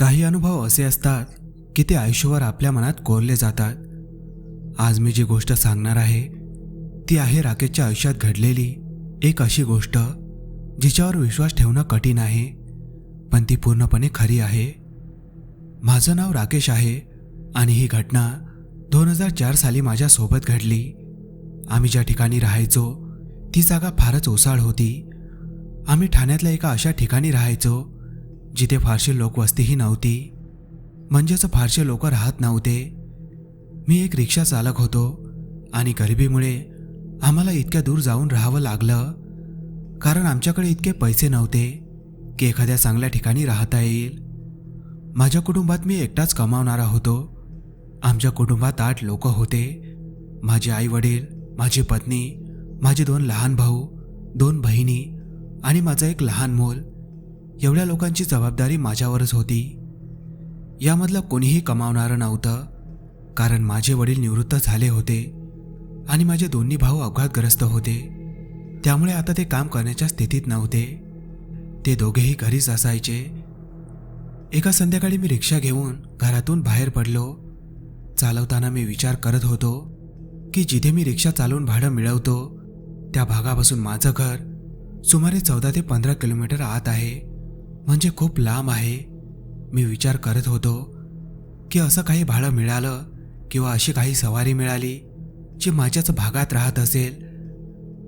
काही अनुभव असे असतात की ते आयुष्यभर आपल्या मनात कोरले जातात. आज मी जी गोष्ट सांगणार आहे ती आहे राकेशच्या आयुष्यात घडलेली एक अशी गोष्ट जिच्यावर विश्वास ठेवणं कठीण आहे पण ती पूर्णपणे खरी आहे. माझं नाव राकेश आहे आणि ही घटना दोन हजार चार साली माझ्यासोबत घडली. आम्ही ज्या ठिकाणी राहायचो ती जागा फारच ओसाळ होती. आम्ही ठाण्यातल्या एका अशा ठिकाणी राहायचो जिथे फारशी लोकवस्तीही नव्हती म्हणजेच फारसे लोक राहत नव्हते. मी एक रिक्षा चालक होतो आणि गरिबीमुळे आम्हाला इतक्या दूर जाऊन राहावं लागलं कारण आमच्याकडे इतके पैसे नव्हते की एखाद्या चांगल्या ठिकाणी राहता येईल. माझ्या कुटुंबात मी एकटाच कमावणारा होतो. आमच्या कुटुंबात आठ लोक होते. माझे आई वडील माझी पत्नी माझे दोन लहान भाऊ दोन बहिणी आणि माझं एक लहान मूल. एवढ्या लोकांची जबाबदारी माझ्यावरच होती. यामधलं कोणीही कमावणारं नव्हतं कारण माझे वडील निवृत्त झाले होते आणि माझे दोन्ही भाऊ अपघातग्रस्त होते. त्यामुळे आता ते काम करण्याच्या स्थितीत नव्हते. ते दोघेही घरीच असायचे. एका संध्याकाळी मी रिक्षा घेऊन घरातून बाहेर पडलो. चालवताना मी विचार करत होतो की जिथे मी रिक्षा चालवून भाडं मिळवतो त्या भागापासून माझं घर सुमारे चौदा ते पंधरा किलोमीटर आत आहे. म्हणजे खूप लांब आहे. मी विचार करत होतो की असं काही भाडं मिळालं किंवा अशी काही सवारी मिळाली जी माझ्याच भागात राहत असेल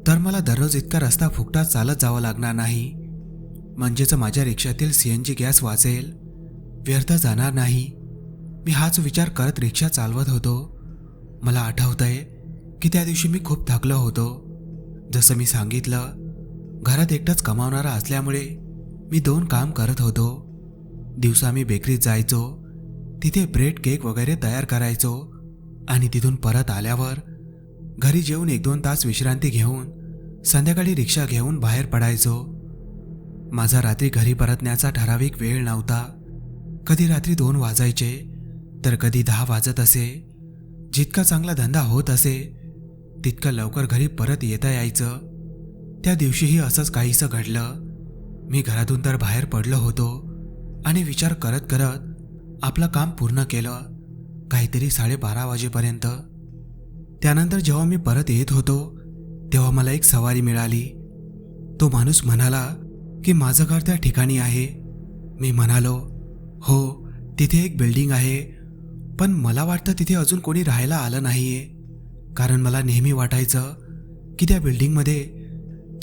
तर मला दररोज इतका रस्ता फुकटा चालत जावं लागणार नाही. म्हणजेच माझ्या रिक्षातील सी एन जी गॅस वाचेल व्यर्थ जाणार नाही. मी हाच विचार करत रिक्षा चालवत होतो. मला आठवतंय की त्या दिवशी मी खूप थकलो होतो. जसं मी सांगितलं घरात एकटाच कमावणारा असल्यामुळे मी दोन काम करत होतो. दिवसा मी बेकरीत जायचो. तिथे ब्रेड केक वगैरे तयार करायचो. आणि तिथून परत आल्यावर घरी जेवून एक दोन तास विश्रांती घेऊन संध्याकाळी रिक्षा घेऊन बाहेर पडायचो. माझा रात्री घरी परतण्याचा ठराविक वेळ नव्हता. कधी रात्री दोन वाजायचे तर कधी दहा वाजत असे. जितका चांगला धंदा होत असे तितकं लवकर घरी परत येता यायचं. त्या दिवशीही असंच काहीसं घडलं. मी घरातून तर बाहेर पडलो होतो आणि विचार करत करत आपलं काम पूर्ण केलं काहीतरी साडेबारा वाजेपर्यंत. त्यानंतर जेव्हा मी परत येत होतो तेव्हा मला एक सवारी मिळाली. तो माणूस म्हणाला की माझं घर त्या ठिकाणी आहे. मी म्हणालो हो तिथे एक बिल्डिंग आहे पण मला वाटतं तिथे अजून कोणी राहायला आलं नाहीये. कारण मला नेहमी वाटायचं की त्या बिल्डिंगमध्ये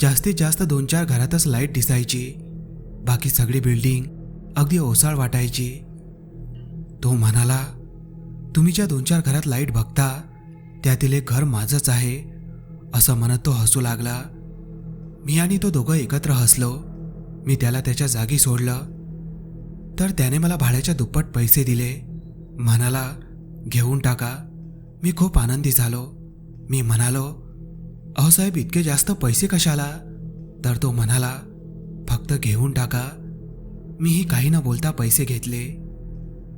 जास्तीत जास्त दोन चार घरातच लाइट दिसायची. बाकी सगळी बिल्डिंग अगदी ओसाळ वाटायची. तो म्हणाला तुम्ही ज्या दोन चार घरात लाइट बघता त्यातील एक घर माझंच आहे असं म्हणत तो हसू लागला. मी आणि तो दोघं एकत्र हसलो. मी त्याला त्याच्या जागी सोडलं. तर त्याने मला भाड्याच्या दुप्पट पैसे दिले. म्हणाला घेऊन टाका. मी खूप आनंदी झालो. मी म्हणालो अहो साहेब इतके जास्त पैसे कशाला? तर तो म्हणाला फक्त घेऊन टाका. मीही काही न बोलता पैसे घेतले.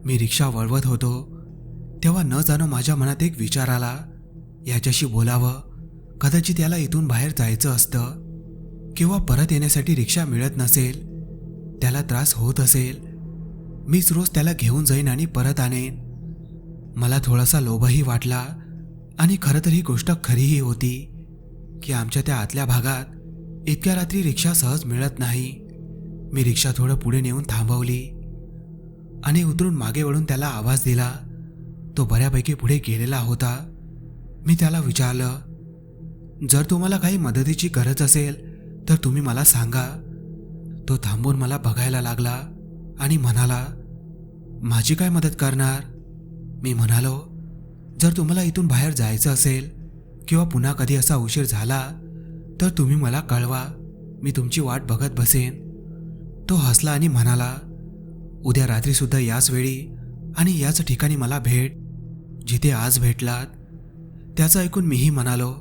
मी रिक्षा वळवत होतो. तेव्हा न जाणं माझ्या मनात एक विचार आला. याच्याशी बोलावं. कदाचित याला इथून बाहेर जायचं असतं. किंवा परत येण्यासाठी रिक्षा मिळत नसेल. त्याला त्रास होत असेल. मीच रोज त्याला घेऊन जाईन आणि परत आणेन. मला थोडासा लोभही वाटला. आणि खरं तर ही गोष्ट खरीही होती की आमच्या त्या आतल्या भागात इतक्या रात्री रिक्षा सहज मिळत नाही. मी रिक्षा थोडं पुढे नेऊन थांबवली आणि उतरून मागे वळून त्याला आवाज दिला. तो बऱ्यापैकी पुढे गेलेला होता. मी त्याला विचारलं जर तुम्हाला काही मदतीची गरज असेल तर तुम्ही मला सांगा. तो थांबून मला बघायला लागला आणि म्हणाला माझी काय मदत करणार? मी म्हणालो जर तुम्हाला इथून बाहेर जायचं असेल किंवा पुन्हा कधी असा उशीर झाला तर तुम्ही मला कळवा. मी तुमची वाट बघत बसेन. तो हसला आणि म्हणाला उद्या रात्रीसुद्धा याच वेळी आणि याच ठिकाणी मला भेट. जिथे आज भेटलात त्याचं ऐकून मीही म्हणालो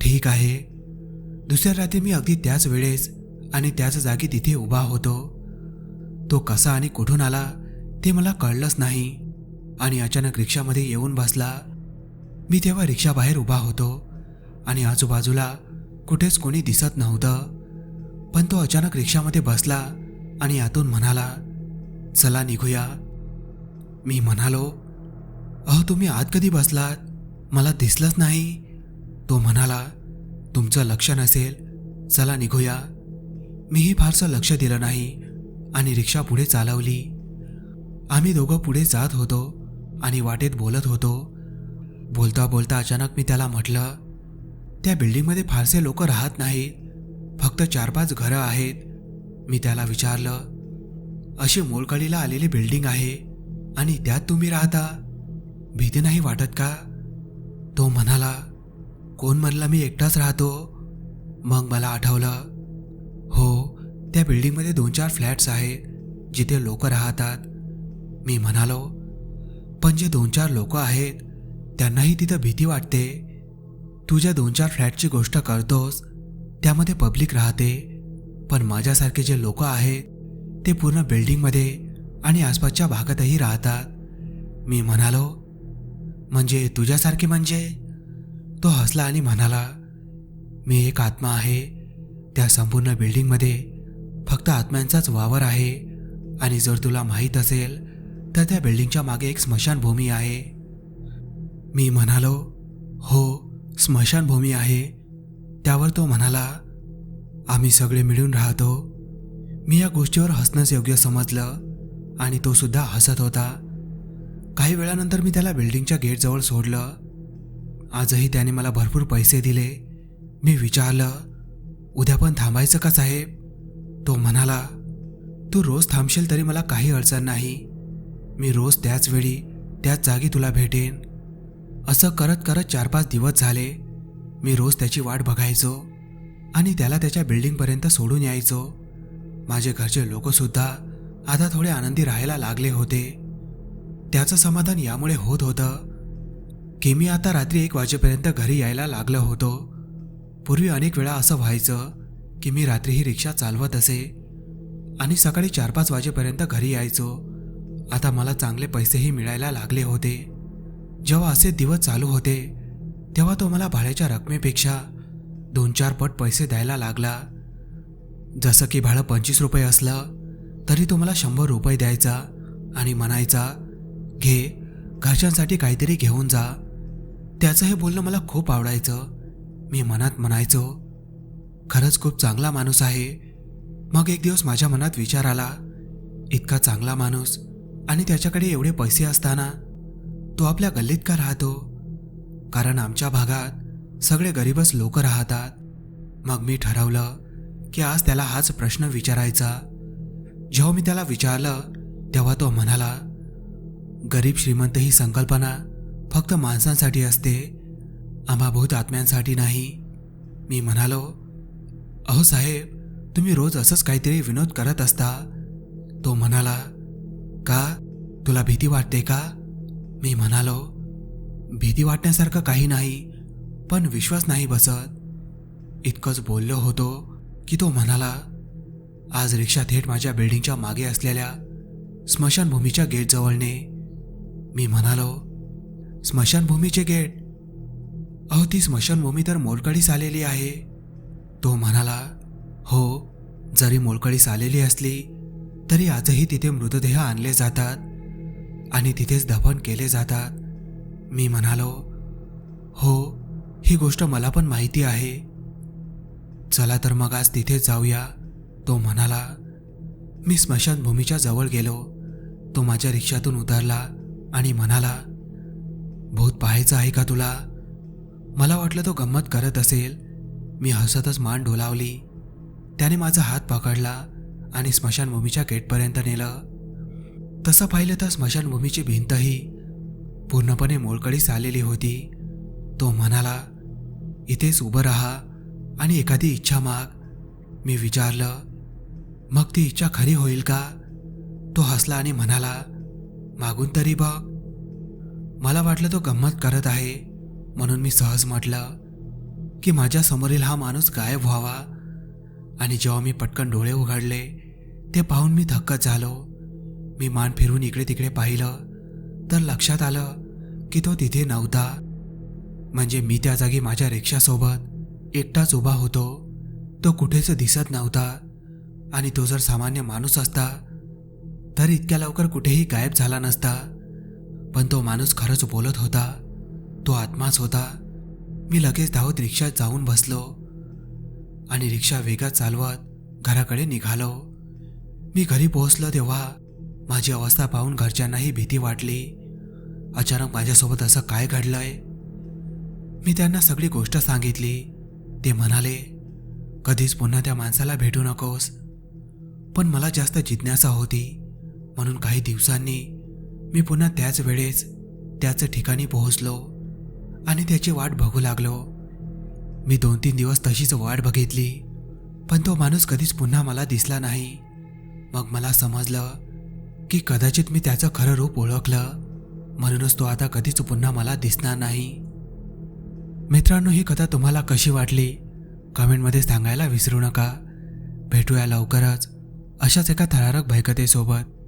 ठीक आहे. दुसऱ्या रात्री मी अगदी त्याच वेळेस आणि त्याच जागी तिथे उभा होतो. तो कसा आणि कुठून आला ते मला कळलंच नाही. आणि अचानक रिक्षामध्ये येऊन बसला. मी तेव्हा रिक्षाबाहेर उभा होतो आणि आजूबाजूला कुठेच कोणी दिसत नव्हतं. पण तो अचानक रिक्षामध्ये बसला आणि आतून म्हणाला चला निघूया. मी म्हणालो अहो तुम्ही आत कधी बसलात? मला दिसलंच नाही. तो म्हणाला तुमचं लक्ष नसेल चला निघूया. मीही फारसं लक्ष दिलं नाही आणि रिक्षा पुढे चालवली. आम्ही दोघं पुढे जात होतो आणि वाटेत बोलत होतो. बोलता बोलता अचानक मी त्याला म्हटलं त्या बिल्डिंगमध्ये फारसे लोक राहत नाहीत. फक्त चार पाच घरं आहेत. मी त्याला विचारलं अशी मोलकळीला आलेली बिल्डिंग आहे आणि त्यात तुम्ही राहता? भीती नाही वाटत का? तो म्हणाला कोण म्हणला मी एकटाच राहतो? मग मला आठवलं हो त्या बिल्डिंगमध्ये दोन चार फ्लॅट्स आहेत जिथे लोक राहतात. मी म्हणालो पण जे दोन चार लोक आहेत त्यांनाही तिथं भीती वाटते. तू ज्या दोन चार फ्लॅटची गोष्ट करतोस त्यामध्ये पब्लिक राहते पण माझ्यासारखे जे लोक आहेत ते पूर्ण बिल्डिंगमध्ये आणि आसपासच्या भागातही राहतात. मी म्हणालो म्हणजे तुझ्यासारखे म्हणजे? तो हसला आणि म्हणाला मी एक आत्मा आहे. त्या संपूर्ण बिल्डिंगमध्ये फक्त आत्म्यांचाच वावर आहे आणि जर तुला माहीत असेल तर त्या बिल्डिंगच्या मागे एक स्मशानभूमी आहे. मी म्हणालो हो स्मशानभूमी आहे. त्यावर तो म्हणाला आम्ही सगळे मिळून राहतो. मी या गोष्टीवर हसणंच योग्य समजलं आणि तो सुद्धा हसत होता. काही वेळानंतर मी त्याला बिल्डिंगच्या गेटजवळ सोडलं. आजही त्याने मला भरपूर पैसे दिले. मी विचारलं उद्या पण थांबायचं का साहेब? तो म्हणाला तू रोज थांबशील तरी मला काही अडचण नाही. मी रोज त्याच वेळी त्याच जागी तुला भेटेन. असं करत करत चार पाच दिवस झाले. मी रोज त्याची वाट बघायचो आणि त्याला त्याच्या बिल्डिंगपर्यंत सोडून यायचो. माझे घरचे लोकसुद्धा आता थोडे आनंदी राहायला लागले होते. त्याचं समाधान यामुळे होत होतं की मी आता रात्री एक वाजेपर्यंत घरी यायला लागलो होतो. पूर्वी अनेक वेळा असं व्हायचं की मी रात्री ही रिक्षा चालवत असे आणि सकाळी चार पाच वाजेपर्यंत घरी यायचो. आता मला चांगले पैसेही मिळायला लागले होते. जेव्हा असे दिवस चालू होते तेव्हा तो मला भाड्याच्या रकमेपेक्षा दोन चार पट पैसे द्यायला लागला. जसं की भाडं पंचवीस रुपये असलं तरी तो मला शंभर रुपये द्यायचा आणि म्हणायचा घे घरच्यांसाठी काहीतरी घेऊन जा. त्याचं हे बोलणं मला खूप आवडायचं. मी मनात म्हणायचो खरंच खूप चांगला माणूस आहे. मग एक दिवस माझ्या मनात विचार आला इतका चांगला माणूस आणि त्याच्याकडे एवढे पैसे असताना तो आपल्या गल्लीत का राहतो? कारण आमच्या भागात सगळे गरीबच लोक राहतात. मग मी ठरवलं की आज त्याला हाच प्रश्न विचारायचा. जेव्हा मी त्याला विचारलं तेव्हा तो म्हणाला गरीब श्रीमंत ही संकल्पना फक्त माणसांसाठी असते आम्हाभूत आत्म्यांसाठी नाही. मी म्हणालो अहो साहेब तुम्ही रोज असंच काहीतरी विनोद करत असता. तो म्हणाला का? तुला भीती वाटते का? मी म्हणालो भीती वाटण्यासारखं काही नाही पण विश्वास नाही बसत. इतकंच बोललो होतो की तो म्हणाला आज रिक्षा थेट माझ्या बिल्डिंगच्या मागे असलेल्या स्मशानभूमीच्या गेटजवळने. मी म्हणालो स्मशानभूमीचे गेट? अहो ती स्मशानभूमी तर मोलकडीस आलेली आहे. तो म्हणाला हो जरी मोलकडीस आलेली असली तरी आजही तिथे मृतदेह आणले जातात आणि तिथेच दफन केले जातात. मी म्हणालो हो ही गोष्ट मला पण माहिती आहे. चला तर मग आज तिथेच जाऊया. तो म्हणाला मी स्मशानभूमीच्या जवळ गेलो. तो माझ्या रिक्षातून उतरला आणि म्हणाला भूत पाहायचं आहे का तुला? मला वाटलं तो गंमत करत असेल. मी हसतच मान डोलावली त्याने माझा हात पकडला आणि स्मशानभूमीच्या गेटपर्यंत नेलं. तसं पाहिलं तर स्मशानभूमीची भिंतही पूर्णपणे मोळकळीस आलेली होती. तो म्हणाला इथेच उभं राहा आणि एखादी इच्छा माग. मी विचारलं मग ती इच्छा खरी होईल का? तो हसला आणि म्हणाला मागून तरी बघ. मला वाटलं तो गंमत करत आहे म्हणून मी सहज म्हटलं की माझ्या समोरील हा माणूस गायब व्हावा. आणि जेव्हा मी पटकन डोळे उघडले ते पाहून मी थक्कच झालो. मी मान फिरून इकडे तिकडे पाहिलं. तर लक्षात आलं की तो तिथे नव्हता. म्हणजे मी त्या जागी माझ्या रिक्षासोबत एकटाच उभा होतो. तो कुठेच दिसत नव्हता. आणि तो जर सामान्य माणूस असता तर इतक्या लवकर कुठेही गायब झाला नसता. पण तो माणूस खरंच बोलत होता. तो आत्माच होता. मी लगेच धावत रिक्षात जाऊन बसलो. आणि रिक्षा वेगात चालवत घराकडे निघालो. मी घरी पोहोचलो तेव्हा माझी अवस्था पाहून घरच्यांनाही भीती वाटली. अचानक माझ्यासोबत असं काय घडलंय? मी त्यांना सगळी गोष्ट सांगितली. ते म्हणाले कधीच पुन्हा त्या माणसाला भेटू नकोस. पण मला जास्त जिज्ञासा होती. म्हणून काही दिवसांनी मी पुन्हा त्याच वेळेस त्याच ठिकाणी पोहोचलो आणि त्याची वाट बघू लागलो. मी दोन तीन दिवस तशीच वाट बघितली पण तो माणूस कधीच पुन्हा मला दिसला नाही. मग मला समजलं की कदाचित मी त्याचं खरं रूप ओळखलं. म्हणूनच तो आता कधीच पुन्हा मला दिसणार नाही. मित्रांनो ही कथा तुम्हाला कशी वाटली? कमेंटमध्ये सांगायला विसरू नका. भेटूया लवकरच. अशाच एका थरारक भयकथेसोबत.